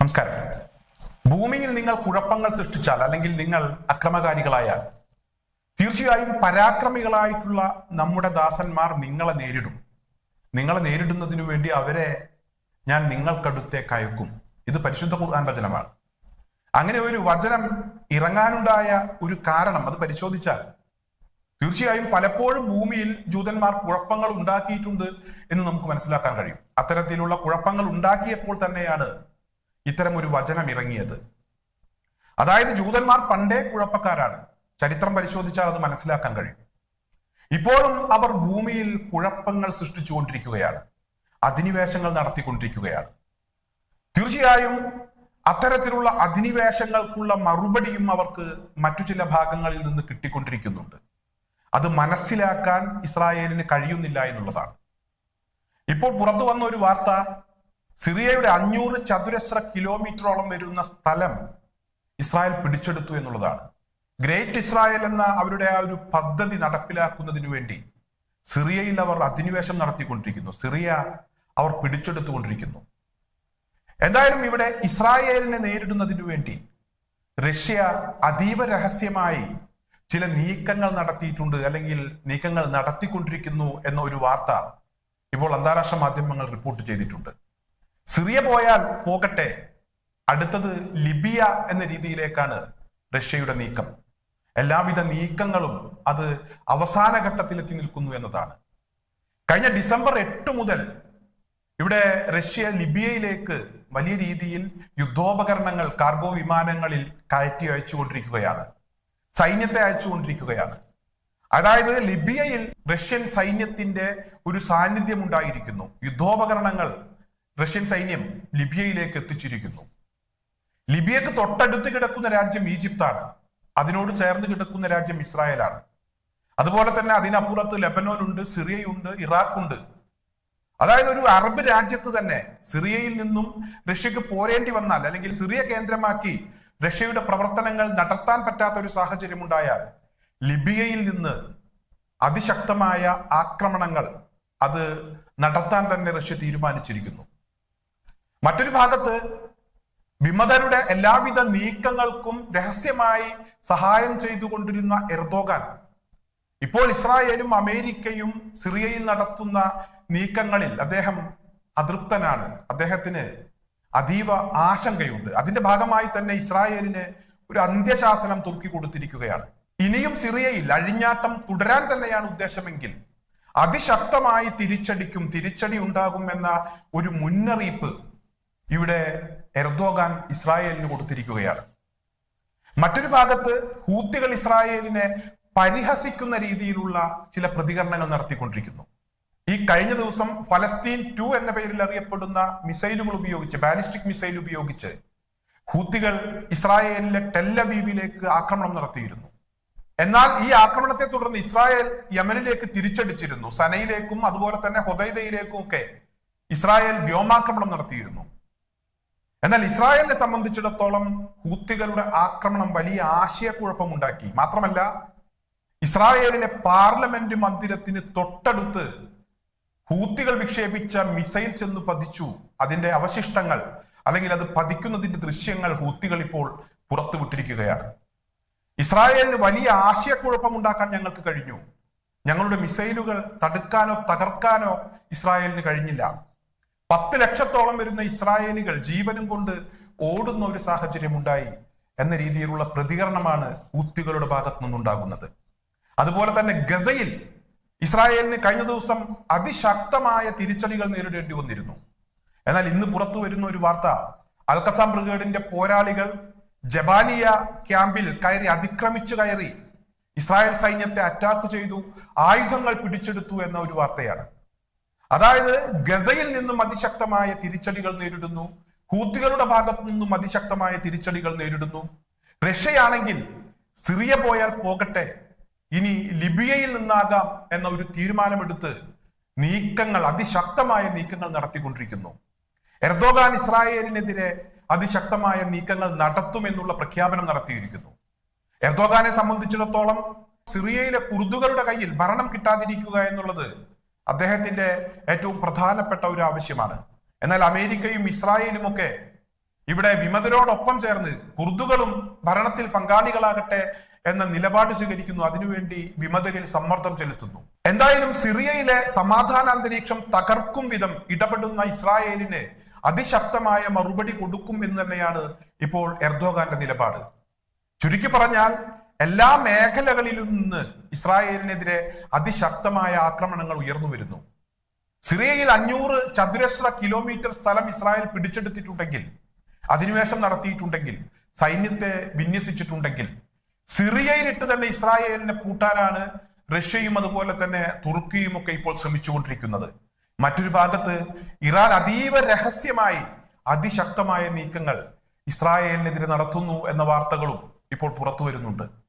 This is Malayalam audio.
നമസ്കാരം. ഭൂമിയിൽ നിങ്ങൾ കുഴപ്പങ്ങൾ സൃഷ്ടിച്ചാൽ അല്ലെങ്കിൽ നിങ്ങൾ അക്രമകാരികളായാൽ തീർച്ചയായും പരാക്രമികളായിട്ടുള്ള നമ്മുടെ ദാസന്മാർ നിങ്ങളെ നേരിടും. നിങ്ങളെ നേരിടുന്നതിനു വേണ്ടി അവരെ ഞാൻ നിങ്ങൾക്കടുത്തേക്ക് അയക്കും ഇത് പരിശുദ്ധ ഖുർആൻ വചനമാണ്. അങ്ങനെ ഒരു വചനം ഇറങ്ങാനുണ്ടായ ഒരു കാരണം അത് പരിശോധിച്ചാൽ തീർച്ചയായും പലപ്പോഴും ഭൂമിയിൽ ജൂതന്മാർ കുഴപ്പങ്ങൾ ഉണ്ടാക്കിയിട്ടുണ്ട് എന്ന് നമുക്ക് മനസ്സിലാക്കാൻ കഴിയും. അത്തരത്തിലുള്ള കുഴപ്പങ്ങൾ ഉണ്ടാക്കിയപ്പോൾ തന്നെയാണ് ഇത്തരം ഒരു വചനം ഇറങ്ങിയത്. അതായത് ജൂതന്മാർ പണ്ടേ കുഴപ്പക്കാരാണ്. ചരിത്രം പരിശോധിച്ചാൽ അത് മനസ്സിലാക്കാൻ കഴിയും. ഇപ്പോഴും അവർ ഭൂമിയിൽ കുഴപ്പങ്ങൾ സൃഷ്ടിച്ചുകൊണ്ടിരിക്കുകയാണ്. അധിനിവേശങ്ങൾ നടത്തിക്കൊണ്ടിരിക്കുകയാണ്. തീർച്ചയായും അത്തരത്തിലുള്ള അധിനിവേശങ്ങൾക്കുള്ള മറുപടിയും അവർക്ക് മറ്റു ചില ഭാഗങ്ങളിൽ നിന്ന് കിട്ടിക്കൊണ്ടിരിക്കുന്നുണ്ട്. അത് മനസ്സിലാക്കാൻ ഇസ്രായേലിന് കഴിയുന്നില്ല എന്നുള്ളതാണ്. ഇപ്പോൾ പുറത്തു വന്ന ഒരു വാർത്ത സിറിയയുടെ അഞ്ഞൂറ് ചതുരശ്ര കിലോമീറ്ററോളം വരുന്ന സ്ഥലം ഇസ്രായേൽ പിടിച്ചെടുത്തു എന്നുള്ളതാണ്. ഗ്രേറ്റ് ഇസ്രായേൽ എന്ന അവരുടെ ആ ഒരു പദ്ധതി നടപ്പിലാക്കുന്നതിനു വേണ്ടി സിറിയയിൽ അവർ അധിനിവേശം നടത്തിക്കൊണ്ടിരിക്കുന്നു. സിറിയ അവർ പിടിച്ചെടുത്തുകൊണ്ടിരിക്കുന്നു. എന്തായാലും ഇവിടെ ഇസ്രായേലിനെ നേരിടുന്നതിനു വേണ്ടി റഷ്യ അതീവ രഹസ്യമായി ചില നീക്കങ്ങൾ നടത്തിയിട്ടുണ്ട് അല്ലെങ്കിൽ നീക്കങ്ങൾ നടത്തിക്കൊണ്ടിരിക്കുന്നു എന്ന ഒരു വാർത്ത ഇപ്പോൾ അന്താരാഷ്ട്ര മാധ്യമങ്ങൾ റിപ്പോർട്ട് ചെയ്തിട്ടുണ്ട്. സിറിയ പോയാൽ പോകട്ടെ. അടുത്തത് ലിബിയ എന്ന രീതിയിലേക്കാണ് റഷ്യയുടെ നീക്കം. എല്ലാവിധ നീക്കങ്ങളും അത് അവസാന ഘട്ടത്തിലെത്തി നിൽക്കുന്നു എന്നതാണ്. കഴിഞ്ഞ ഡിസംബർ എട്ട് മുതൽ ഇവിടെ റഷ്യ ലിബിയയിലേക്ക് വലിയ രീതിയിൽ യുദ്ധോപകരണങ്ങൾ കാർഗോ വിമാനങ്ങളിൽ കയറ്റി അയച്ചുകൊണ്ടിരിക്കുകയാണ്. സൈന്യത്തെ അയച്ചുകൊണ്ടിരിക്കുകയാണ്. അതായത് ലിബിയയിൽ റഷ്യൻ സൈന്യത്തിന്റെ ഒരു സാന്നിധ്യം ഉണ്ടായിരിക്കുന്നു. യുദ്ധോപകരണങ്ങൾ റഷ്യൻ സൈന്യം ലിബിയയിലേക്ക് എത്തിച്ചിരിക്കുന്നു. ലിബിയക്ക് തൊട്ടടുത്ത് കിടക്കുന്ന രാജ്യം ഈജിപ്താണ്. അതിനോട് ചേർന്ന് കിടക്കുന്ന രാജ്യം ഇസ്രായേലാണ്. അതുപോലെ തന്നെ അതിനപ്പുറത്ത് ലെബനോൻ ഉണ്ട് സിറിയയുണ്ട് ഇറാഖുണ്ട്. അതായത് ഒരു അറബ് രാജ്യത്ത് തന്നെ സിറിയയിൽ നിന്നും റഷ്യക്ക് പോരേണ്ടി വന്നാൽ അല്ലെങ്കിൽ സിറിയ കേന്ദ്രമാക്കി റഷ്യയുടെ പ്രവർത്തനങ്ങൾ നടത്താൻ പറ്റാത്ത ഒരു സാഹചര്യം ഉണ്ടായാൽ ലിബിയയിൽ നിന്ന് അതിശക്തമായ ആക്രമണങ്ങൾ അത് നടത്താൻ തന്നെ റഷ്യ തീരുമാനിച്ചിരിക്കുന്നു. മറ്റൊരു ഭാഗത്ത് വിമതരുടെ എല്ലാവിധ നീക്കങ്ങൾക്കും രഹസ്യമായി സഹായം ചെയ്തുകൊണ്ടിരുന്ന എർദോഗാൻ. ഇപ്പോൾ ഇസ്രായേലും അമേരിക്കയും സിറിയയിൽ നടത്തുന്ന നീക്കങ്ങളിൽ അദ്ദേഹം അതൃപ്തനാണ്. അദ്ദേഹത്തിന് അതീവ ആശങ്കയുണ്ട്. അതിന്റെ ഭാഗമായി തന്നെ ഇസ്രായേലിന് ഒരു അന്ത്യശാസനം തുർക്കി കൊടുത്തിരിക്കുകയാണ്. ഇനിയും സിറിയയിൽ അഴിഞ്ഞാട്ടം തുടരാൻ തന്നെയാണ് ഉദ്ദേശമെങ്കിൽ അതിശക്തമായി തിരിച്ചടിക്കും തിരിച്ചടി ഉണ്ടാകും എന്ന ഒരു മുന്നറിയിപ്പ് ഇവിടെ എർദോഗാൻ ഇസ്രായേലിന് കൊടുത്തിരിക്കുകയാണ്. മറ്റൊരു ഭാഗത്ത് ഹൂത്തികൾ ഇസ്രായേലിനെ പരിഹസിക്കുന്ന രീതിയിലുള്ള ചില പ്രതികരണങ്ങൾ നടത്തിക്കൊണ്ടിരിക്കുന്നു. ഈ കഴിഞ്ഞ ദിവസം ഫലസ്തീൻ ടു എന്ന പേരിൽ അറിയപ്പെടുന്ന മിസൈലുകൾ ഉപയോഗിച്ച് ബാലിസ്റ്റിക് മിസൈൽ ഉപയോഗിച്ച് ഹൂത്തികൾ ഇസ്രായേലിലെ ടെല്ലബീബിലേക്ക് ആക്രമണം നടത്തിയിരുന്നു. എന്നാൽ ഈ ആക്രമണത്തെ തുടർന്ന് ഇസ്രായേൽ യമനിലേക്ക് തിരിച്ചടിച്ചിരുന്നു. സനയിലേക്കും അതുപോലെ തന്നെ ഹൊദൈദയിലേക്കും ഒക്കെ ഇസ്രായേൽ വ്യോമാക്രമണം നടത്തിയിരുന്നു. എന്നാൽ ഇസ്രായേലിനെ സംബന്ധിച്ചിടത്തോളം ഹൂത്തികളുടെ ആക്രമണം വലിയ ആശയക്കുഴപ്പമുണ്ടാക്കി. മാത്രമല്ല ഇസ്രായേലിലെ പാർലമെന്റ് മന്ദിരത്തിന് തൊട്ടടുത്ത് ഹൂത്തികൾ വിക്ഷേപിച്ച മിസൈൽ ചെന്ന് പതിച്ചു. അതിന്റെ അവശിഷ്ടങ്ങൾ അല്ലെങ്കിൽ അത് പതിക്കുന്നതിന്റെ ദൃശ്യങ്ങൾ ഹൂത്തികൾ ഇപ്പോൾ പുറത്തുവിട്ടിരിക്കുകയാണ് ഇസ്രായേലിന് വലിയ ആശയക്കുഴപ്പം ഉണ്ടാക്കാൻ ഞങ്ങൾക്ക് കഴിഞ്ഞു. ഞങ്ങളുടെ മിസൈലുകൾ തടുക്കാനോ തകർക്കാനോ ഇസ്രായേലിന് കഴിഞ്ഞില്ല. പത്ത് ലക്ഷത്തോളം വരുന്ന ഇസ്രായേലികൾ ജീവനും കൊണ്ട് ഓടുന്ന ഒരു സാഹചര്യം ഉണ്ടായി എന്ന രീതിയിലുള്ള പ്രതികരണമാണ് ഊത്തികളുടെ ഭാഗത്തു നിന്നുണ്ടാകുന്നത്. അതുപോലെ തന്നെ ഗസയിൽ ഇസ്രായേലിന് കഴിഞ്ഞ ദിവസം അതിശക്തമായ തിരിച്ചടികൾ നേരിടേണ്ടി വന്നിരുന്നു. എന്നാൽ ഇന്ന് പുറത്തു വരുന്ന ഒരു വാർത്ത അൽക്കസാം ബ്രിഗേഡിന്റെ പോരാളികൾ ജബാലിയ ക്യാമ്പിൽ കയറി അതിക്രമിച്ചു കയറി ഇസ്രായേൽ സൈന്യത്തെ അറ്റാക്ക് ചെയ്തു ആയുധങ്ങൾ പിടിച്ചെടുത്തു എന്ന ഒരു വാർത്തയാണ്. അതായത് ഗസയിൽ നിന്നും അതിശക്തമായ തിരിച്ചടികൾ നേരിടുന്നു ഹൂത്തികളുടെ ഭാഗത്തു നിന്നും അതിശക്തമായ തിരിച്ചടികൾ നേരിടുന്നു. റഷ്യയാണെങ്കിൽ സിറിയ പോയാൽ പോകട്ടെ ഇനി ലിബിയയിൽ നിന്നാകാം എന്ന ഒരു തീരുമാനമെടുത്ത് നീക്കങ്ങൾ അതിശക്തമായ നീക്കങ്ങൾ നടത്തിക്കൊണ്ടിരിക്കുന്നു. എർദോഗാൻ ഇസ്രായേലിനെതിരെ അതിശക്തമായ നീക്കങ്ങൾ നടത്തുമെന്നുള്ള പ്രഖ്യാപനം നടത്തിയിരിക്കുന്നു. എർദോഗാനെ സംബന്ധിച്ചിടത്തോളം സിറിയയിലെ കുർദുകളുടെ കയ്യിൽ ഭരണം കിട്ടാതിരിക്കുക എന്നുള്ളത് അദ്ദേഹത്തിന്റെ ഏറ്റവും പ്രധാനപ്പെട്ട ഒരു ആവശ്യമാണ്. എന്നാൽ അമേരിക്കയും ഇസ്രായേലും ഒക്കെ ഇവിടെ വിമതരോടൊപ്പം ചേർന്ന് കുർദുകളും ഭരണത്തിൽ പങ്കാളികളാകട്ടെ എന്ന നിലപാട് സ്വീകരിക്കുന്നു. അതിനുവേണ്ടി വിമതരിൽ സമ്മർദ്ദം ചെലുത്തുന്നു. എന്തായാലും സിറിയയിലെ സമാധാന അന്തരീക്ഷം തകർക്കും വിധം ഇടപെടുന്ന ഇസ്രായേലിന് അതിശക്തമായ മറുപടി കൊടുക്കും എന്ന് തന്നെയാണ് ഇപ്പോൾ എർദോഗാന്റെ നിലപാട്. ചുരുക്കി പറഞ്ഞാൽ എല്ലാ മേഖലകളിലും നിന്ന് ഇസ്രായേലിനെതിരെ അതിശക്തമായ ആക്രമണങ്ങൾ ഉയർന്നു വരുന്നു. സിറിയയിൽ അഞ്ഞൂറ് ചതുരശ്ര കിലോമീറ്റർ സ്ഥലം ഇസ്രായേൽ പിടിച്ചെടുത്തിട്ടുണ്ടെങ്കിൽ അധിനിവേശം നടത്തിയിട്ടുണ്ടെങ്കിൽ സൈന്യത്തെ വിന്യസിച്ചിട്ടുണ്ടെങ്കിൽ സിറിയയിലിട്ട് തന്നെ ഇസ്രായേലിനെ പൂട്ടാനാണ് റഷ്യയും അതുപോലെ തന്നെ തുർക്കിയും ഒക്കെ ഇപ്പോൾ ശ്രമിച്ചുകൊണ്ടിരിക്കുന്നത്. മറ്റൊരു ഭാഗത്ത് ഇറാൻ അതീവ രഹസ്യമായി അതിശക്തമായ നീക്കങ്ങൾ ഇസ്രായേലിനെതിരെ നടത്തുന്നു എന്ന വാർത്തകളും ഇപ്പോൾ പുറത്തു വരുന്നുണ്ട്